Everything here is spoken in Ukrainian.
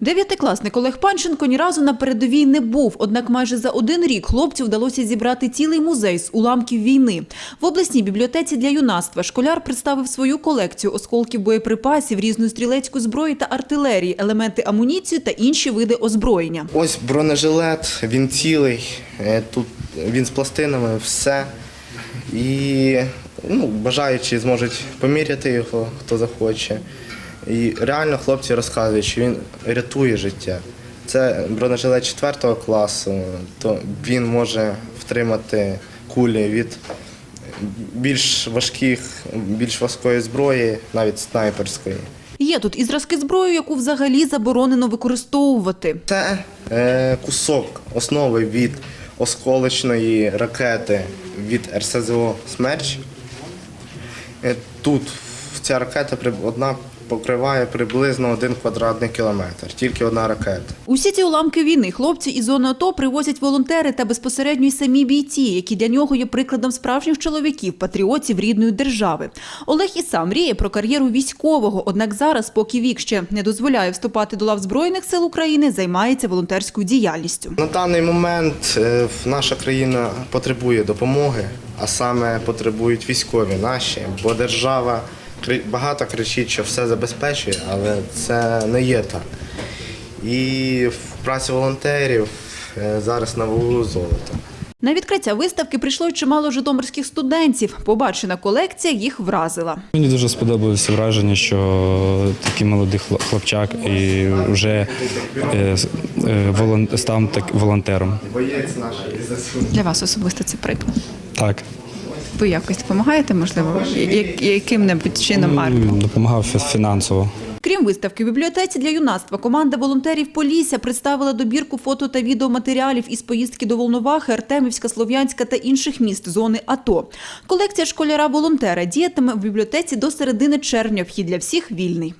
Дев'ятикласник Олег Панченко ні разу на передовій не був. Однак майже за один рік хлопцю вдалося зібрати цілий музей з уламків війни. В обласній бібліотеці для юнацтва школяр представив свою колекцію осколків боєприпасів, різної стрілецької зброї та артилерії, елементи амуніції та інші види озброєння. Ось бронежилет, він цілий, е, тут він з пластинами, все. І ну, бажаючі зможуть поміряти його, хто захоче. І реально хлопці розказують, що він рятує життя. Це бронежилет 4 класу, то він може втримати кулі від більш важких, більш важкої зброї, навіть снайперської. Є тут і зразки зброї, яку взагалі заборонено використовувати. Це е, кусок основи від осколочної ракети від РСЗО Смерч. Е, Тут ця ракета одна покриває приблизно один квадратний кілометр, тільки одна ракета. Усі ці уламки війни хлопці із зони АТО привозять волонтери та безпосередньо й самі бійці, які для нього є прикладом справжніх чоловіків, патріотів рідної держави. Олег і сам мріє про кар'єру військового, однак зараз, поки вік ще не дозволяє вступати до лав Збройних сил України, займається волонтерською діяльністю. На даний момент е, наша країна потребує допомоги, а саме потребують військові наші, бо держава багато кричить, що все забезпечує, але це не є так. І в праці волонтерів е, зараз на вагу золота. На відкриття виставки прийшло чимало житомирських студентів. Побачена колекція їх вразила. Мені дуже сподобалося враження, що такий молодий хлопчак і вже е, е, став так волонтером. Боєць наш ЗСУ. Для вас особисто це приклад. Так. Ви якось допомагаєте, можливо, яким-небудь чином армії? Ну, Допомагав фінансово. Крім виставки в бібліотеці для юнацтва, команда волонтерів Полісся представила добірку фото та відеоматеріалів із поїздки до Волновахи, Артемівська, Слов'янська та інших міст зони АТО. Колекція школяра-волонтера діятиме в бібліотеці до середини червня. Вхід для всіх вільний.